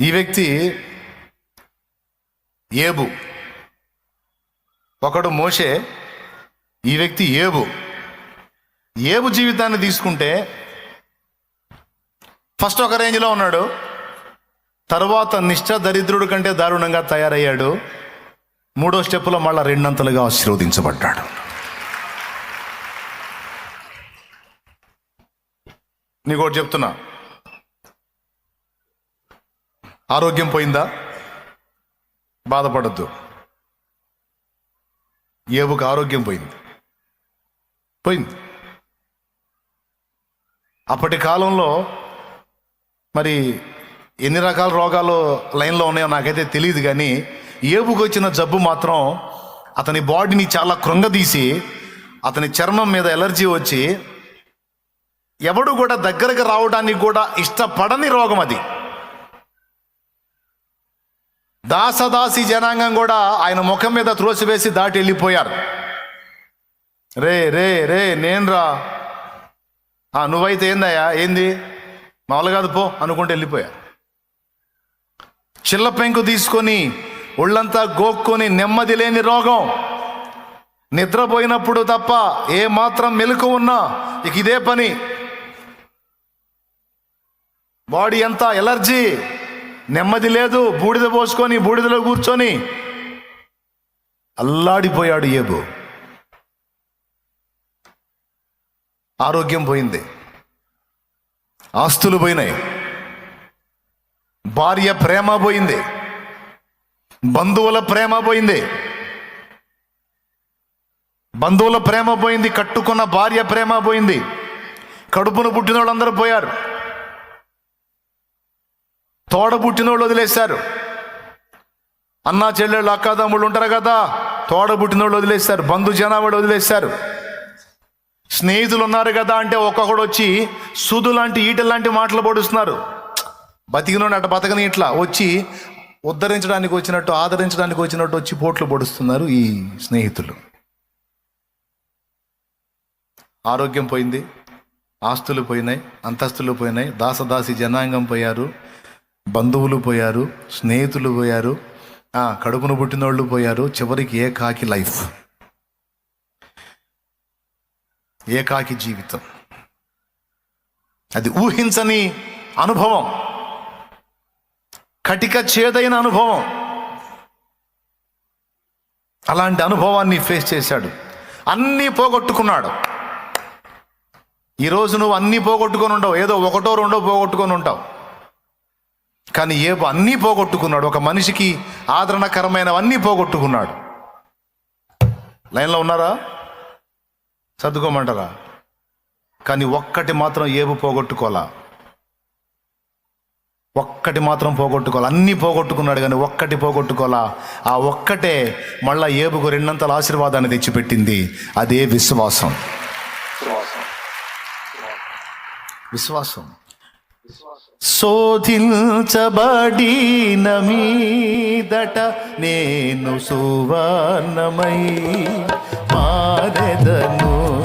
ఈ వ్యక్తి ఏబు. ఒకడు మోషే ఈ వ్యక్తి ఏబు. ఏబు జీవితాన్ని తీసుకుంటే ఫస్ట్ ఒక రేంజ్లో ఉన్నాడు. తర్వాత నిష్ఠ దరిద్రుడి కంటే దారుణంగా తయారయ్యాడు. మూడో స్టెప్లో మళ్ళా రెండంతలుగా ఆశీర్వదించబడ్డాడు. నీకు ఒకటి చెప్తున్నా. ఆరోగ్యం పోయిందా? బాధపడద్దు. ఏబుకు ఆరోగ్యం పోయింది. పోయింది. అప్పటి కాలంలో మరి ఎన్ని రకాల రోగాలు లైన్లో ఉన్నాయో నాకైతే తెలియదు కానీ ఏబుకు వచ్చిన జబ్బు మాత్రం అతని బాడీని చాలా కృంగదీసి అతని చర్మం మీద ఎలర్జీ వచ్చి ఎవడు కూడా దగ్గరకు రావడానికి కూడా ఇష్టపడని రోగం అది. దాసదాసి జనాంగం కూడా ఆయన ముఖం మీద త్రోసివేసి దాటి వెళ్ళిపోయారు. రే రే రే నేనురా? ఆ, నువ్వైతే ఏందయ్యా? ఏంది? మామూలు కాదు పో అనుకుంటూ వెళ్ళిపోయా. చిల్ల పెంకు తీసుకొని ఒళ్ళంతా గోక్కొని నెమ్మది లేని రోగం. నిద్రపోయినప్పుడు తప్ప ఏ మాత్రం మెలకు ఉన్నా ఇక ఇదే పని. బాడీ ఎంత ఎలర్జీ. నెమ్మది లేదు బూడిద పోసుకొని బూడిదలో కూర్చొని. అల్లాడిపోయాడు ఏబు. ఆరోగ్యం పోయింది. ఆస్తులు పోయినాయి. భార్య ప్రేమ పోయింది. బంధువుల ప్రేమ పోయింది. బంధువుల ప్రేమ పోయింది కట్టుకున్న భార్య ప్రేమ పోయింది. కడుపును పుట్టిన వాళ్ళందరూ పోయారు. తోడ పుట్టినోళ్ళు వదిలేశారు. అన్నా చెల్లెళ్ళు అక్కదమ్ముళ్ళు ఉంటారు కదా తోడ పుట్టినోళ్ళు వదిలేశారు బంధు జనాభాడు వదిలేశారు. స్నేహితులు ఉన్నారు కదా అంటే ఒక్కొక్కడు వచ్చి సుదు లాంటి ఈట లాంటి మాటలు పొడుస్తున్నారు. బతికినోడు అటు బతకని ఇట్లా వచ్చి ఉద్ధరించడానికి వచ్చినట్టు ఆదరించడానికి వచ్చినట్టు వచ్చి పోట్లు పొడుస్తున్నారు ఈ స్నేహితులు. ఆరోగ్యం పోయింది ఆస్తులు పోయినాయి అంతస్తులు పోయినాయి దాసదాసి జనాంగం పోయారు. బంధువులు పోయారు స్నేహితులు పోయారు ఆ, కడుపును పుట్టినోళ్ళు పోయారు చివరికి ఏకాకి లైఫ్. ఏకాకి జీవితం. అది ఊహించని అనుభవం. కటిక చేదైన అనుభవం. అలాంటి అనుభవాన్ని ఫేస్ చేశాడు. అన్నీ పోగొట్టుకున్నాడు. ఈరోజు నువ్వు అన్నీ పోగొట్టుకొని ఉండవు. ఏదో ఒకటో రెండో పోగొట్టుకొని ఉంటావు. కానీ ఏబు అన్నీ పోగొట్టుకున్నాడు. ఒక మనిషికి ఆదరణకరమైనవన్నీ పోగొట్టుకున్నాడు. లైన్లో ఉన్నారా? సర్దుకోమంటారా? కానీ ఒక్కటి మాత్రం ఏబు పోగొట్టుకోలా ఒక్కటి మాత్రం పోగొట్టుకోవాలి? అన్నీ పోగొట్టుకున్నాడు కానీ ఒక్కటి పోగొట్టుకోలా ఆ ఒక్కటే మళ్ళా ఏబుకు రెండంతల ఆశీర్వాదాన్ని తెచ్చిపెట్టింది. అదే విశ్వాసం. విశ్వాసం. శోధించబడిన మీదట నేను సువర్ణమై మారెదను.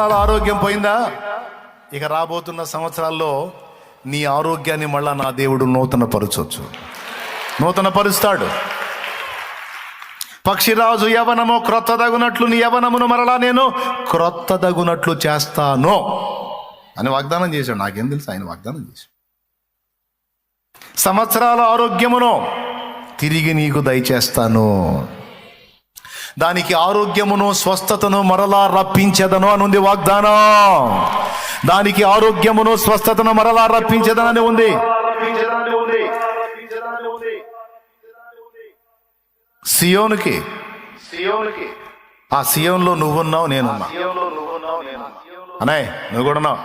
సంవత్సరాల ఆరోగ్యం పోయిందా? ఇక రాబోతున్న సంవత్సరాల్లో నీ ఆరోగ్యాన్ని మళ్ళా నా దేవుడు నూతన పరచొచ్చు నూతన పరుస్తాడు పక్షిరాజు యవనము క్రొత్తదగునట్లు నీ యవనమును మరలా నేను క్రొత్తదగునట్లు చేస్తాను అని వాగ్దానం చేశాడు. నాకేం తెలుసు ఆయన వాగ్దానం చేశాడు. సంవత్సరాల ఆరోగ్యమును తిరిగి నీకు దయచేస్తాను. దానికి ఆరోగ్యమును స్వస్థతను మరలా రప్పించదను అనుంది వాగ్దానం. దానికి ఆరోగ్యమును స్వస్థతను మరలా రప్పించదనని ఉంది. సియోనికి. సియోనికి ఆ సియోన్లో నువ్వున్నావు సియోన్లో నువ్వున్నావు నేను అనే నువ్వు కూడా ఉన్నావు.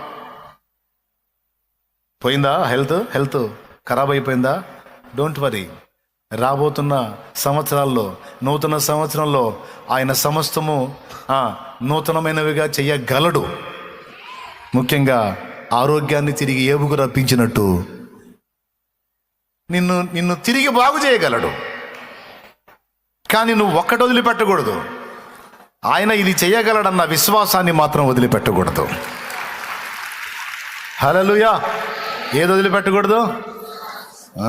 పోయిందా హెల్త్? హెల్త్ ఖరాబ్ అయిపోయిందా? Don't worry. రాబోతున్న సంవత్సరాల్లో నూతన సంవత్సరంలో ఆయన సమస్తము నూతనమైనవిగా చేయగలడు ముఖ్యంగా ఆరోగ్యాన్ని తిరిగి ఏబుకు రప్పించినట్టు. నిన్ను నిన్ను తిరిగి బాగు చేయగలడు. కానీ నువ్వు ఒక్కటి వదిలిపెట్టకూడదు. ఆయన ఇది చేయగలడన్న విశ్వాసాన్ని మాత్రం వదిలిపెట్టకూడదు. హలలుయా ఏది వదిలిపెట్టకూడదు? ఆ,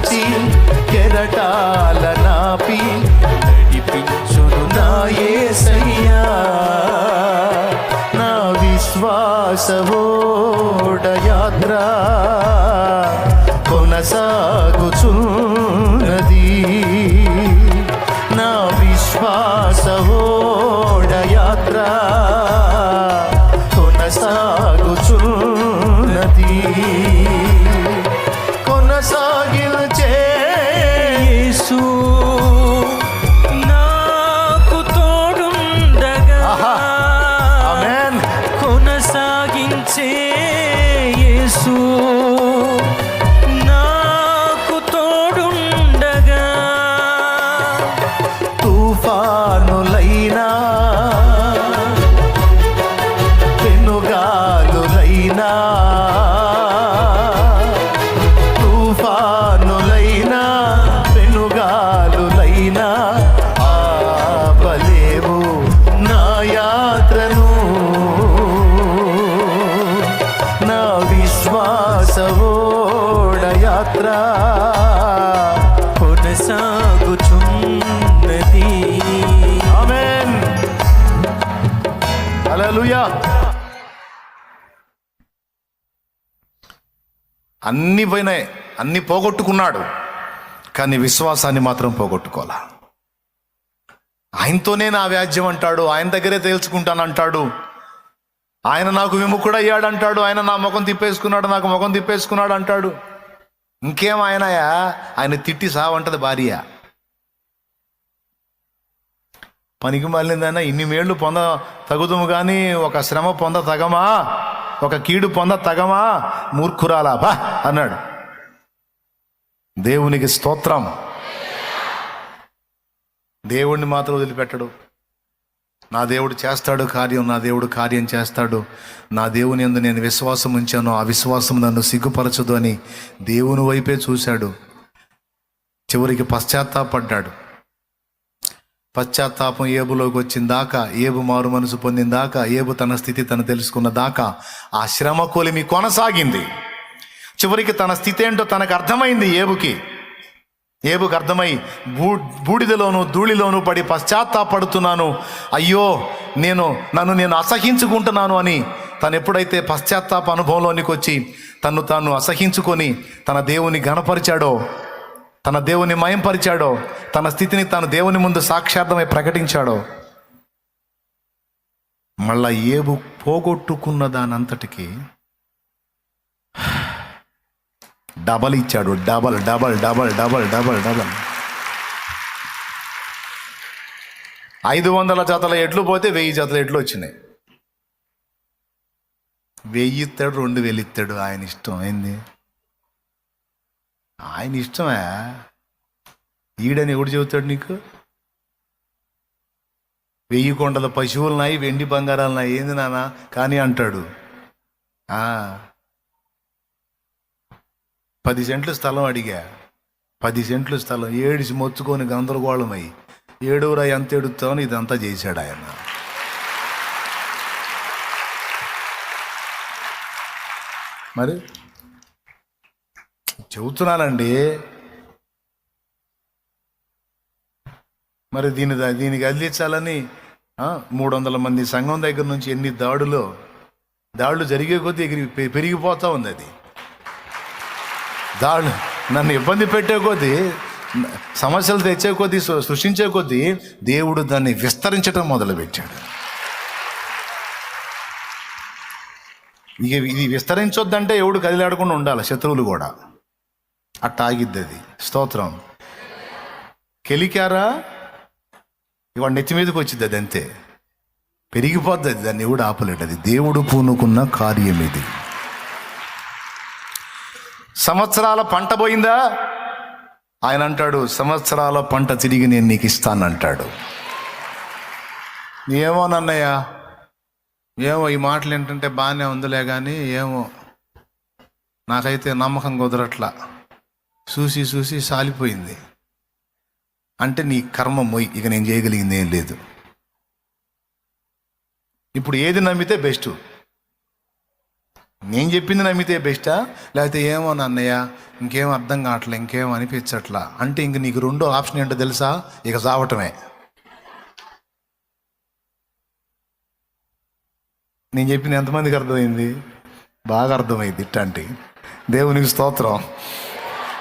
తుఫాను కెరటాల నాపి నడిపించును నా యేసయ్యా నా విశ్వాసవోడ యాత్ర కొనసాగ Jesús. అన్ని పోయినాయి అన్ని పోగొట్టుకున్నాడు. కానీ విశ్వాసాన్ని మాత్రం పోగొట్టుకోవాలా ఆయనతోనే నా వ్యాజ్యం అంటాడు ఆయన దగ్గరే తేల్చుకుంటానంటాడు ఆయన నాకు విముఖుడయ్యాడు అంటాడు ఆయన నా ముఖం తిప్పేసుకున్నాడు నాకు ముఖం తిప్పేసుకున్నాడు అంటాడు. ఇంకేం ఆయనయా? ఆయన తిట్టి సావంటది భార్య. పనికి మళ్ళిందైనా ఇన్ని మేళ్ళు పొంద తగుదుము కానీ ఒక శ్రమ పొంద తగమా? ఒక కీడు పొంద తగమా? మూర్ఖురాలా? బా అన్నాడు. దేవునికి స్తోత్రం. దేవుణ్ణి మాత్రం వదిలిపెట్టడు. నా దేవుడు చేస్తాడు కార్యం నా దేవుడు కార్యం చేస్తాడు. నా దేవుని ఎందు నేను విశ్వాసం ఉంచాను. ఆ విశ్వాసం నన్ను సిగ్గుపరచదు అని దేవుని వైపే చూశాడు. చివరికి పశ్చాత్తాపడ్డాడు. పశ్చాత్తాపం ఏబులోకి వచ్చిన దాకా ఏబు మారు మనసు పొందిన దాకా ఏబు తన స్థితి తను తెలుసుకున్న దాకా ఆ శ్రమ కొలిమి కొనసాగింది. చివరికి తన స్థితి ఏంటో తనకు అర్థమైంది ఏబుకి. ఏబుకి అర్థమై బూ బూడిదలోను ధూళిలోను పడి పశ్చాత్తాపడుతున్నాను. అయ్యో నేను నన్ను నేను అసహించుకుంటున్నాను అని తను ఎప్పుడైతే పశ్చాత్తాప అనుభవంలోనికి వచ్చి తను తాను అసహించుకొని తన దేవుని గణపరిచాడో తన దేవుని మయంపరిచాడో తన స్థితిని తాను దేవుని ముందు సాక్షార్థమై ప్రకటించాడో మళ్ళా ఏబు పోగొట్టుకున్న దానంతటికి డబల్ ఇచ్చాడు. Double double double double double double. ఐదు వందల జతల ఎడ్లు పోతే వెయ్యి జతల ఎడ్లు వచ్చినాయి. వెయ్యి ఇస్తాడు రెండు వేలు ఇస్తాడు ఆయన ఇష్టం ఏంది? ఆయన ఇష్టమే. ఈడని ఎవడు చెబుతాడు నీకు? వెయ్యి కొండల పశువులున్నాయి వెండి బంగారాలున్నాయి ఏంది నాన్న? కానీ అంటాడు. ఆ, పది సెంట్లు స్థలం అడిగా. పది సెంట్లు స్థలం. ఏడిసి మొత్తుకొని గందరగోళమై ఏడుగురా ఎంత ఎడుతామని ఇదంతా చేశాడు ఆయన. మరి? చెబుతున్నానండి. మరి దీని దీనికి అదిలించాలని మూడు వందల మంది సంఘం దగ్గర నుంచి ఎన్ని దాడులు దాడులు జరిగే కొద్దీ ఎగిరి పెరిగిపోతూ ఉంది అది. దాడులు నన్ను ఇబ్బంది పెట్టే కొద్దీ సమస్యలు తెచ్చే కొద్దీ సృ- సృష్టించే కొద్దీ దేవుడు దాన్ని విస్తరించడం మొదలుపెట్టాడు. ఇక ఇది విస్తరించొద్దంటే ఎవడు కదిలాడకుండా ఉండాలి శత్రువులు కూడా. అట్ట ఆగిద్ది అది స్తోత్రం. కెలికారా? ఇవాళ నెత్తి మీదకి వచ్చింది అది అంతే. పెరిగిపోద్ది అది దాన్ని ఎవడు ఆపలేడు అది దేవుడు పూనుకున్న కార్యం ఇది. సంవత్సరాల పంట పోయిందా? ఆయన అంటాడు సంవత్సరాల పంట తిరిగి నేను నీకు ఇస్తానంటాడు ఏమో నన్నయ్య ఏమో ఈ మాటలు ఏంటంటే బాగానే ఉందిలే కానీ ఏమో నాకైతే నమ్మకం కుదరట్లా. చూసి చూసి సాలిపోయింది. అంటే నీ కర్మ మొయ్ ఇక నేను చేయగలిగింది ఏం లేదు. ఇప్పుడు ఏది నమ్మితే బెస్ట్. నేను చెప్పింది నమ్మితే బెస్టా? లేకపోతే ఏమో అన్నయ్య ఇంకేం అర్థం కావట్లే ఇంకేం అనిపించట్లా? అంటే ఇంక నీకు రెండో ఆప్షన్ ఏంటో తెలుసా? ఇక చావటమే. నేను చెప్పింది ఎంతమందికి అర్థమైంది? బాగా అర్థమైంది ఇట్లాంటి. దేవునికి స్తోత్రం.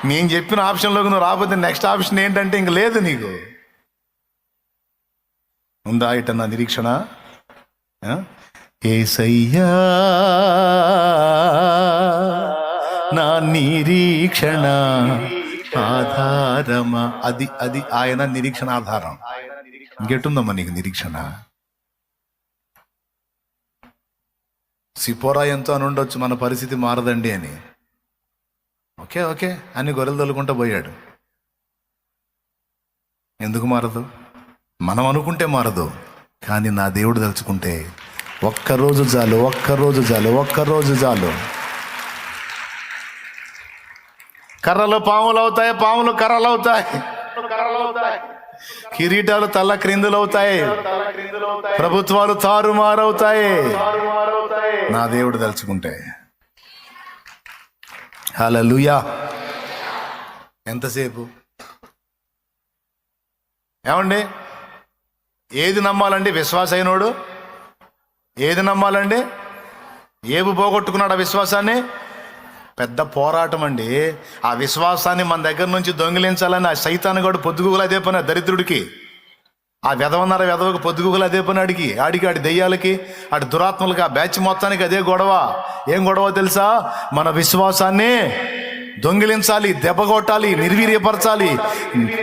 నేను చెప్పిన ఆప్షన్లోకి నువ్వు రాకపోతే నెక్స్ట్ ఆప్షన్ ఏంటంటే ఇంక లేదు నీకు. ఉందా ఇట నా నిరీక్షణ? ఆ? ఏసయ్యా నా నిరీక్షణ ఆధారమా. అది అది ఆయన నిరీక్షణ ఆధారం. ఇంకెట్టుందమ్మా నీకు నిరీక్షణ? సిపోరా ఎంతో అని ఉండొచ్చు మన పరిస్థితి మారదండి అని. Okay okay. అని గొర్రెలు తొలుకుంటూ పోయాడు. ఎందుకు మారదు? మనం అనుకుంటే మారదు కానీ నా దేవుడు తలుచుకుంటే ఒక్కరోజు చాలు ఒక్కరోజు చాలు ఒక్కరోజు చాలు. కర్రలు పాములు అవుతాయి పాములు కర్రలు అవుతాయి. కిరీటాలు తల్ల క్రిందులు అవుతాయి. ప్రభుత్వాలు తారుమారవుతాయి. నా దేవుడు తలుచుకుంటే హల్లెలూయా ఎంతసేపు? ఏమండి? ఏది నమ్మాలండి? విశ్వాస అయినోడు ఏది నమ్మాలండి? ఏవి పోగొట్టుకున్నాడు ఆ విశ్వాసాన్ని? పెద్ద పోరాటం అండి. ఆ విశ్వాసాన్ని మన దగ్గర నుంచి దొంగిలించాలని ఆ సైతాన్ని కూడా పొద్దుగులా అదే పని దరిద్రుడికి. ఆ వెధవన్నర వెధవకు పొద్దుగుగలు అదే పని ఆడికి ఆడికి ఆడి దెయ్యాలకి ఆడి దురాత్మలకి ఆ బ్యాచ్ మొత్తానికి అదే గొడవ. ఏం గొడవ తెలుసా? మన విశ్వాసాన్ని దొంగిలించాలి దెబ్బ కొట్టాలి నిర్వీర్యపరచాలి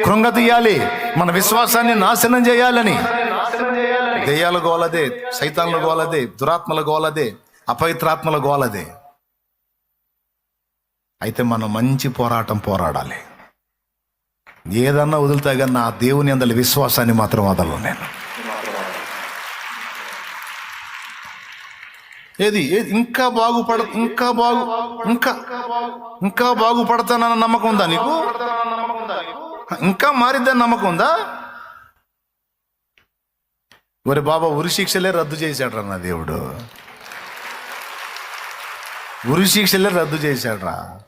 కృంగతీయాలి మన విశ్వాసాన్ని నాశనం చేయాలని. దెయ్యాల గోలదే సైతాన్ల గోలదే దురాత్మల గోలదే అపవిత్రాత్మల గోలదే. అయితే మనం మంచి పోరాటం పోరాడాలి. ఏదన్నా వదులుతా కానీ నా దేవుని అందరి విశ్వాసాన్ని మాత్రం వదలను నేను. ఏది? ఏది? ఇంకా బాగుపడ ఇంకా బాగు ఇంకా ఇంకా బాగుపడతానన్న నమ్మకం ఉందా నీకు? ఇంకా మారిద్దని నమ్మకం ఉందా? ఒరే బాబా ఉరి శిక్షలే రద్దు చేశాడు నా దేవుడు. ఉరి శిక్షలే రద్దు చేశాడ్రా.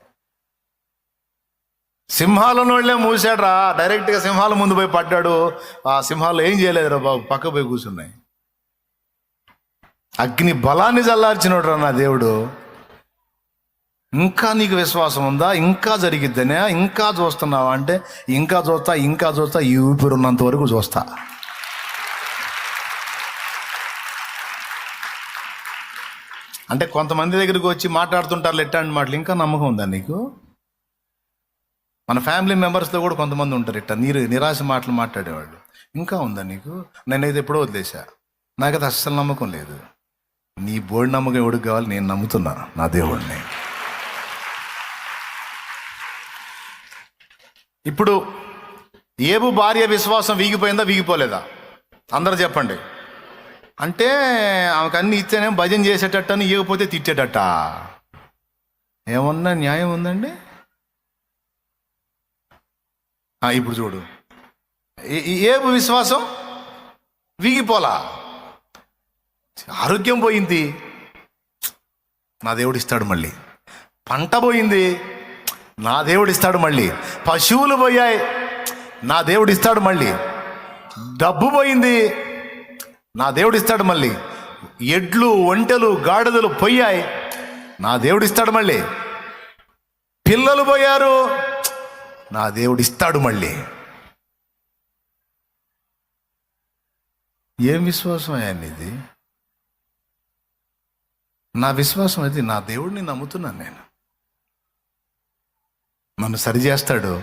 సింహాలను వాళ్ళే మూసాడ్రా. డైరెక్ట్గా సింహాల ముందు పోయి పడ్డాడు. ఆ సింహాలు ఏం చేయలేదురా బాబు పక్క పోయి కూర్చున్నాయి. అగ్ని బలాన్ని చల్లార్చినోడు నా దేవుడు. ఇంకా నీకు విశ్వాసం ఉందా? ఇంకా జరిగిద్దనే? ఇంకా చూస్తున్నావా అంటే ఇంకా చూస్తా ఇంకా చూస్తా ఈ ఊపిరి ఉన్నంత వరకు చూస్తా. అంటే కొంతమంది దగ్గరికి వచ్చి మాట్లాడుతుంటారు ఎట్టాంటి మాటలు. ఇంకా నమ్మకం ఉందా నీకు? మన ఫ్యామిలీ మెంబర్స్తో కూడా కొంతమంది ఉంటారు ఇట్ట నీరు నిరాశ మాటలు మాట్లాడేవాళ్ళు. ఇంకా ఉందా నీకు? నేనైతే ఎప్పుడో వదిలేసా నాకైతే అస్సలు నమ్మకం లేదు. నీ బోర్డు నమ్మకం ఎవడికి కావాలి? నేను నమ్ముతున్నా నా దేవుడిని ఇప్పుడు ఏబు భార్య విశ్వాసం వీగిపోయిందా? వీగిపోలేదా? అందరూ చెప్పండి. అంటే ఆమెకు అన్ని ఇస్తేనే భజన చేసేటట్టు అని ఇవ్వకపోతే తిట్టేటట్ట? ఏమన్నా న్యాయం ఉందండి ఆ, ఇప్పుడు చూడు. ఏ- ఏబు విశ్వాసం? వీగిపోలా? ఆరోగ్యం పోయింది. నా దేవుడు ఇస్తాడు మళ్ళీ. పంట పోయింది. నా దేవుడు ఇస్తాడు మళ్ళీ. పశువులు పోయాయి. నా దేవుడు ఇస్తాడు మళ్ళీ. డబ్బు పోయింది. నా దేవుడు ఇస్తాడు మళ్ళీ. ఎడ్లు ఒంటెలు గాడిదలు పోయాయి. నా దేవుడు ఇస్తాడు మళ్ళీ. పిల్లలు పోయారు. నా దేవుడు ఇస్తాడు మళ్ళీ. ఏం విశ్వాసం అయ్యాన్ని నా విశ్వాసం అది నా దేవుడిని నమ్ముతున్నాను నేను. నన్ను సరిచేస్తాడు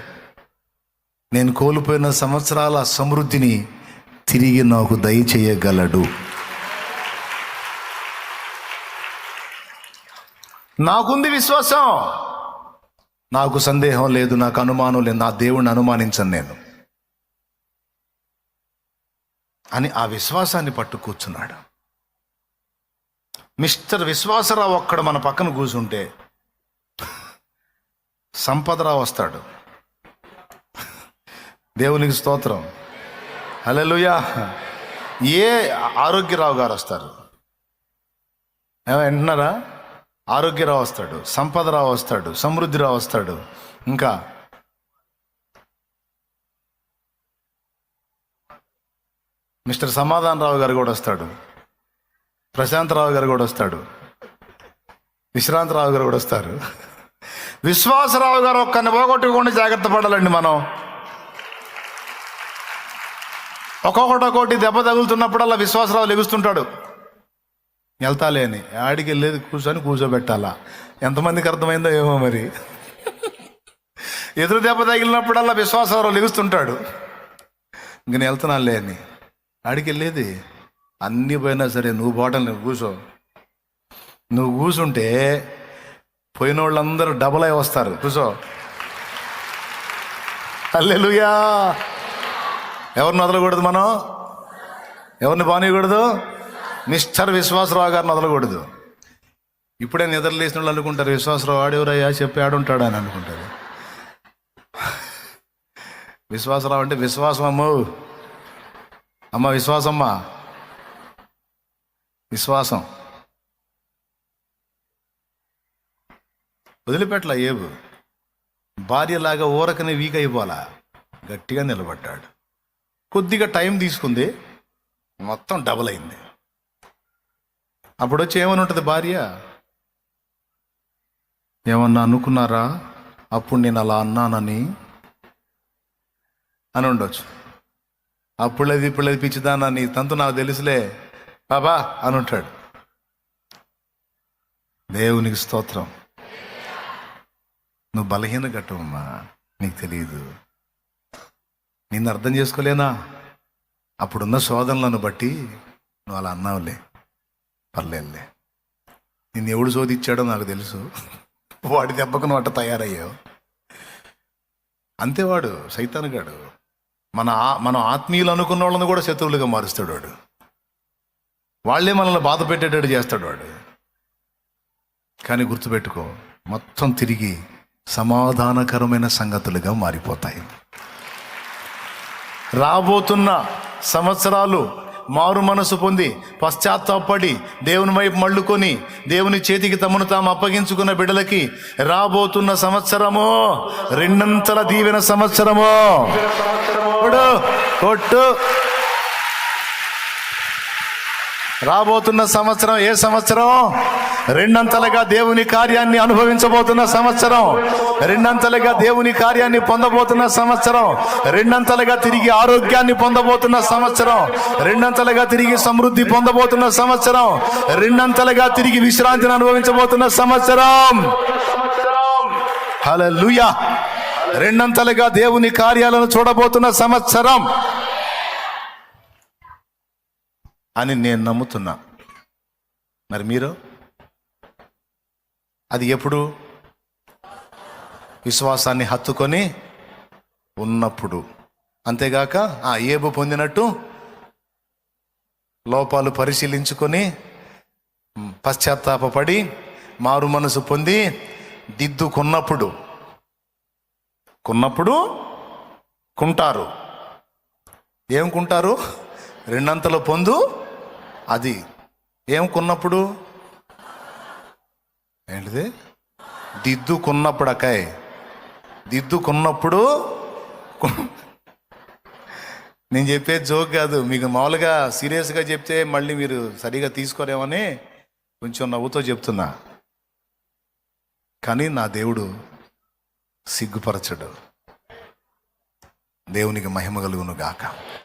నేను కోల్పోయిన సంవత్సరాల సమృద్ధిని తిరిగి నాకు దయచేయగలడు. నాకుంది విశ్వాసం. నాకు సందేహం లేదు నాకు అనుమానం లేదు నా దేవుణ్ణి అనుమానించను నేను. అని ఆ విశ్వాసాన్ని పట్టు కూర్చున్నాడు. మిస్టర్ విశ్వాసరావు ఒక్కడ మన పక్కన కూర్చుంటే సంపదరావు వస్తాడు. దేవునికి స్తోత్రం. హల్లెలూయా. ఏ ఆరోగ్యరావు గారు వస్తారు? ఏమో వింటున్నారా ఆరోగ్యరావు వస్తాడు సంపదరావు వస్తాడు సమృద్ధిరావు వస్తాడు. ఇంకా మిస్టర్ సమాధానరావు గారు కూడా వస్తాడు ప్రశాంతరావు గారు కూడా వస్తాడు విశ్రాంతరావు గారు కూడా వస్తారు. విశ్వాసరావు గారు ఒక్కరిని పోగొట్టుకుండా జాగ్రత్త పడాలండి మనం. ఒక్కొక్కటి ఒక్కొక్కటి దెబ్బ తగులుతున్నప్పుడల్లా విశ్వాసరావు లెగుస్తుంటాడు. వెళ్తాలే అని ఆడికి వెళ్ళేది కూర్చొని కూర్చోబెట్టాలా. ఎంతమందికి అర్థమైందో ఏమో మరి. ఎదురు దెబ్బ తగిలినప్పుడల్లా విశ్వాసరావు లెగుస్తుంటాడు. ఇంక నేను వెళ్తున్నానులే అని ఆడికి వెళ్ళేది అన్నీ పోయినా సరే నువ్వు బాటలు నువ్వు కూర్చో. నువ్వు కూర్చుంటే పోయిన వాళ్ళందరూ డబల్ అయి వస్తారు. కూర్చో. అల్లెలుయా ఎవరిని వదలకూడదు మనం? ఎవరిని బానియకూడదు? మిస్టర్ విశ్వాసరావు గారిని వదలకూడదు. ఇప్పుడే నిద్ర లేచిన వాళ్ళు అనుకుంటారు విశ్వాసరావు ఆడేవరయ్యా? చెప్పి ఆడుంటాడు అని అనుకుంటారు. విశ్వాసరావు అంటే విశ్వాసం అమ్మ అమ్మ విశ్వాసమ్మా. విశ్వాసం. వదిలిపెట్టలా ఏబు. భార్యలాగా ఊరకనే వీక్ అయిపోలా గట్టిగా నిలబడ్డాడు. కొద్దిగా టైం తీసుకుంది. మొత్తం డబుల్ అయింది. అప్పుడు వచ్చి ఏమని ఉంటుంది భార్య? ఏమన్నా అనుకున్నారా? అప్పుడు నేను అలా అన్నానని? అని ఉండొచ్చు. అప్పుడేది ఇప్పుడేది పిచ్చిదానా నీ తంతు నాకు తెలుసులే. బాబా అని ఉంటాడు. దేవునికి స్తోత్రం. నువ్వు బలహీన ఘట్టమమ్మా నీకు తెలియదు నిన్ను అర్థం చేసుకోలేనా? అప్పుడున్న శోధనలను బట్టి నువ్వు అలా అన్నావులే. పర్లేదులే. నిన్ను ఎవడు శోధించాడో నాకు తెలుసు. వాడి దెబ్బకు నువ్వు అట్ట తయారయ్యావు. అంతేవాడు సైతానుగాడు మన ఆ- మనం ఆత్మీయులు అనుకున్న వాళ్ళని కూడా శత్రువులుగా మారుస్తాడు వాడు. వాళ్ళే మనల్ని బాధ పెట్టేటట్టు చేస్తాడు వాడు. కానీ గుర్తుపెట్టుకో మొత్తం తిరిగి సమాధానకరమైన సంగతులుగా మారిపోతాయి. రాబోతున్న సంవత్సరాలు మారు మనసు పొంది పశ్చాత్తాపడి దేవుని వైపు మళ్ళుకొని దేవుని చేతికి తమను తాము అప్పగించుకున్న బిడ్డలకి రాబోతున్న సంవత్సరము రెండంతల దీవెన సంవత్సరము. కొట్టు. రాబోతున్న సంవత్సరం ఏ సంవత్సరం? రెండంతలుగా దేవుని కార్యాన్ని అనుభవించబోతున్న సంవత్సరం. రెండంతలుగా దేవుని కార్యాన్ని పొందబోతున్న సంవత్సరం. రెండంతలుగా తిరిగి ఆరోగ్యాన్ని పొందబోతున్న సంవత్సరం. రెండంతలుగా తిరిగి సమృద్ధి పొందబోతున్న సంవత్సరం. రెండంతలుగా తిరిగి విశ్రాంతిని అనుభవించబోతున్న సంవత్సరం. హల్లెలూయా. రెండంతలుగా దేవుని కార్యాలను చూడబోతున్న సంవత్సరం. అని నేను నమ్ముతున్నా. మరి మీరు? అది ఎప్పుడు? విశ్వాసాన్ని హత్తుకొని ఉన్నప్పుడు. అంతేగాక ఆ ఏబు పొందినట్టు లోపాలు పరిశీలించుకొని పశ్చాత్తాపడి పశ్చాత్తాపపడి మారు మనసు పొంది దిద్దుకున్నప్పుడు. కొన్నప్పుడు కుంటారు. ఏం కుంటారు? రెండంతలు పొందు అది ఏం కొన్నప్పుడు? ఏంటిది? దిద్దుకున్నప్పుడు అక్కాయ్ దిద్దుకున్నప్పుడు కొన్నప్పుడు నేను చెప్పే జోక్ కాదు. మీకు మామూలుగా సీరియస్గా చెప్తే మళ్ళీ మీరు సరిగా తీసుకోలేమని కొంచెం నవ్వుతో చెప్తున్నా. కానీ నా దేవుడు సిగ్గుపరచడు. దేవునికి మహిమ కలుగును గాక